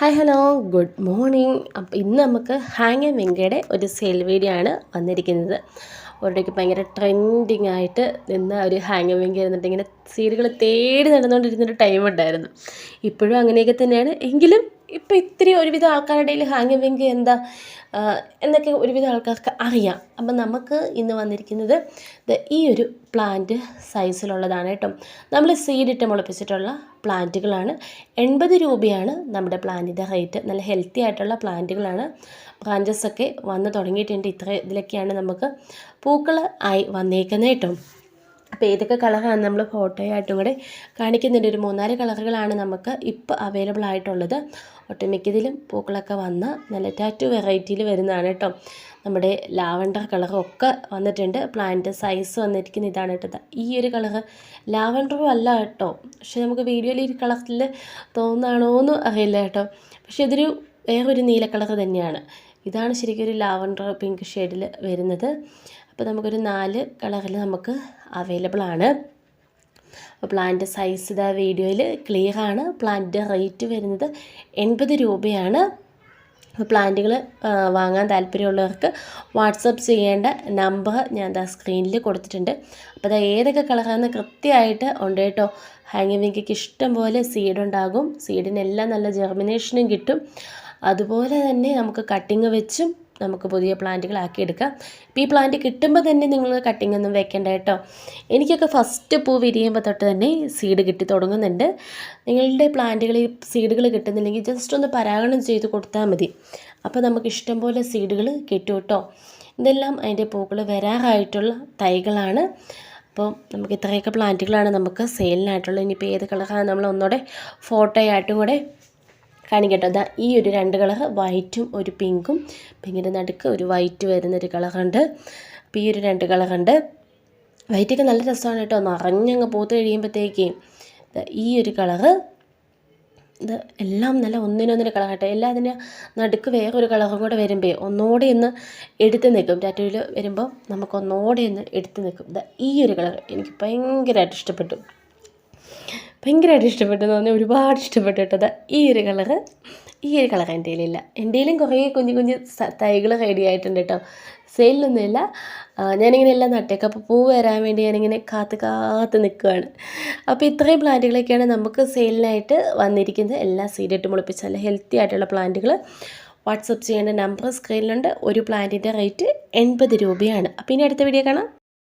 Hi hello good morning അപ്പോൾ ഇന്ന് നമുക്ക് ഹാങ് വെങ്കയുടെ ഒരു സെയിൽ വീഡിയോ ആണ് വന്നിരിക്കുന്നത്. ഒരിടയ്ക്ക് ഭയങ്കര ട്രെൻഡിങ് ആയിട്ട് നിന്ന് ഒരു ഹാങ് വിങ് ഇരുന്നിട്ട് ഇങ്ങനെ സീരികൾ തേടി നടന്നുകൊണ്ടിരുന്നൊരു ടൈം ഉണ്ടായിരുന്നു. ഇപ്പോഴും അങ്ങനെയൊക്കെ തന്നെയാണ്. എങ്കിലും ഇപ്പോൾ ഇത്തിരി ഒരുവിധം ആൾക്കാരുടെ ഇടയിൽ ഹാങ് വിങ് എന്താ എന്നൊക്കെ ഒരുവിധം ആൾക്കാർക്ക് അറിയാം. അപ്പം നമുക്ക് ഇന്ന് വന്നിരിക്കുന്നത് ഈ ഒരു പ്ലാന്റ് സൈസിലുള്ളതാണ് കേട്ടോ. നമ്മൾ സീഡിട്ട് മുളപ്പിച്ചിട്ടുള്ള പ്ലാന്റുകളാണ് എൺപത് രൂപയാണ് നമ്മുടെ പ്ലാന്റിന്റെ റേറ്റ് നല്ല ഹെൽത്തി ആയിട്ടുള്ള പ്ലാന്റുകളാണ് ബ്രാഞ്ചസ് ഒക്കെ വന്ന് തുടങ്ങിയിട്ടുണ്ട്. ഇത്ര ഇതിലൊക്കെയാണ് നമുക്ക് പൂക്കൾ ആയി വന്നേക്കുന്നത് കേട്ടോ. അപ്പോൾ ഏതൊക്കെ കളറാണ് നമ്മൾ ഫോട്ടോയായിട്ടും കൂടെ കാണിക്കുന്നുണ്ട്. ഒരു മൂന്നാൽ കളറുകളാണ് നമുക്ക് ഇപ്പോൾ അവൈലബിൾ ആയിട്ടുള്ളത്. ഒട്ടുമിക്കതിലും പൂക്കളൊക്കെ വന്ന നല്ല ടാറ്റു വെറൈറ്റിയിൽ വരുന്നതാണ് കേട്ടോ. നമ്മുടെ ലാവണ്ടർ കളറൊക്കെ വന്നിട്ടുണ്ട്. പ്ലാന്റ് സൈസ് വന്നിരിക്കുന്ന ഇതാണ് കേട്ടോ. ഈ ഒരു കളറ് ലാവണ്ടറും അല്ല കേട്ടോ. പക്ഷെ നമുക്ക് വീഡിയോയിൽ ഈ കളറിൽ തോന്നാണോന്ന് എന്ന് അറിയില്ല കേട്ടോ. പക്ഷെ ഇതൊരു വേറൊരു നീല കളർ തന്നെയാണ്. ഇതാണ് ശരിക്കും ഒരു ലാവണ്ടർ പിങ്ക് ഷെയ്ഡിൽ വരുന്നത്. അപ്പോൾ നമുക്കൊരു നാല് കളറിൽ നമുക്ക് അവൈലബിൾ ആണ്. പ്ലാന്റ് സൈസ് ഇതാ വീഡിയോയിൽ ക്ലിയർ ആണ്. പ്ലാന്റിന്റെ റേറ്റ് വരുന്നത് എൺപത് രൂപയാണ്. പ്ലാന്റുകൾ വാങ്ങാൻ താല്പര്യമുള്ളവർക്ക് വാട്സപ്പ് ചെയ്യേണ്ട നമ്പർ ഞാൻ ദാ സ്ക്രീനിൽ കൊടുത്തിട്ടുണ്ട്. അപ്പോൾ അത് ഏതൊക്കെ കളറാണെന്ന് കൃത്യമായിട്ട് ഉണ്ട് കേട്ടോ. ഹാങ്ങിങ് വിങ്കിക്ക് ഇഷ്ടം പോലെ സീഡ് ഉണ്ടാകും. സീഡിനെല്ലാം നല്ല ജെർമിനേഷനും കിട്ടും. അതുപോലെ തന്നെ നമുക്ക് കട്ടിങ് വെച്ചും നമുക്ക് പുതിയ പ്ലാന്റുകളാക്കി എടുക്കാം. ഇപ്പോൾ ഈ പ്ലാന്റ് കിട്ടുമ്പോൾ തന്നെ നിങ്ങൾ കട്ടിംഗ് ഒന്നും വെക്കേണ്ട കേട്ടോ. എനിക്കൊക്കെ ഫസ്റ്റ് പൂ വിരിയുമ്പോൾ തൊട്ട് തന്നെ സീഡ് കിട്ടി തുടങ്ങുന്നുണ്ട്. നിങ്ങളുടെ പ്ലാന്റുകളിൽ സീഡുകൾ കിട്ടുന്നില്ലെങ്കിൽ ജസ്റ്റ് ഒന്ന് പരാഗണം ചെയ്ത് കൊടുത്താൽ മതി. അപ്പോൾ നമുക്ക് ഇഷ്ടംപോലെ സീഡുകൾ കിട്ടും കേട്ടോ. ഇതെല്ലാം അതിന്റെ പൂക്കൾ വരാറായിട്ടുള്ള തൈകളാണ്. അപ്പോൾ നമുക്ക് ഇത്രയൊക്കെ പ്ലാന്റുകളാണ് നമുക്ക് സെയിലിനായിട്ടുള്ളത് ഇനിയിപ്പോൾ ഏത് കളറാണ് നമ്മൾ ഒന്നുകൂടെ ഫോട്ടോയായിട്ടും കൂടെ കാണിക്കട്ടോ. അതാ ഈ ഒരു രണ്ട് കളർ വൈറ്റും ഒരു പിങ്കും. പിങ്കിന്റെ നടുക്ക് ഒരു വൈറ്റ് വരുന്നൊരു കളറുണ്ട്. അപ്പോൾ ഈ ഒരു രണ്ട് കളറുണ്ട്. വൈറ്റൊക്കെ നല്ല രസമാണ് കേട്ടോ. നിറഞ്ഞങ്ങ് പൂത്ത് കഴിയുമ്പോഴത്തേക്ക് ഈ ഒരു കളറ് ഇത് എല്ലാം നല്ല ഒന്നിനൊന്നിന് കളർ കേട്ടോ. എല്ലാം അതിന്റെ നടുക്ക് വേറൊരു കളറും കൂടെ വരുമ്പോൾ ഒന്നുകൂടെ ഒന്ന് എടുത്ത് നിൽക്കും. ടാറ്റോയിൽ വരുമ്പോൾ നമുക്ക് ഒന്നുകൂടെ ഒന്ന് എടുത്ത് നിൽക്കും. ഈ ഒരു കളർ എനിക്ക് ഭയങ്കരമായിട്ട് ഇഷ്ടപ്പെട്ടു. ഭയങ്കരമായിട്ട് ഇഷ്ടപ്പെട്ടു എന്ന് പറഞ്ഞാൽ ഒരുപാട് ഇഷ്ടപ്പെട്ടു കേട്ടോ. ഈ ഒരു കളറ് ഈ ഒരു കളർ എന്റെ കയ്യിലില്ല. എന്റെ കയ്യിലും കുറേ കുഞ്ഞു കുഞ്ഞു തൈകൾ റെഡി ആയിട്ടുണ്ട് കേട്ടോ. സെയിലൊന്നുമില്ല ഞാനിങ്ങനെ എല്ലാം നട്ടേക്ക്. അപ്പോൾ പൂ വരാൻ വേണ്ടി ഞാനിങ്ങനെ കാത്ത് കാത്ത് നിൽക്കുകയാണ് അപ്പോൾ ഇത്രയും പ്ലാന്റുകളൊക്കെയാണ് നമുക്ക് സെയിലിനായിട്ട് വന്നിരിക്കുന്നത്. എല്ലാ സീഡിട്ട് മുളിപ്പിച്ച നല്ല ഹെൽത്തി ആയിട്ടുള്ള പ്ലാന്റുകൾ വാട്സപ്പ് ചെയ്യേണ്ട നമ്പർ സ്ക്രീനിലുണ്ട് ഒരു പ്ലാന്റിന്റെ റേറ്റ് എൺപത് രൂപയാണ്. അപ്പോൾ ഇനി അടുത്ത വീഡിയോ കാണാം.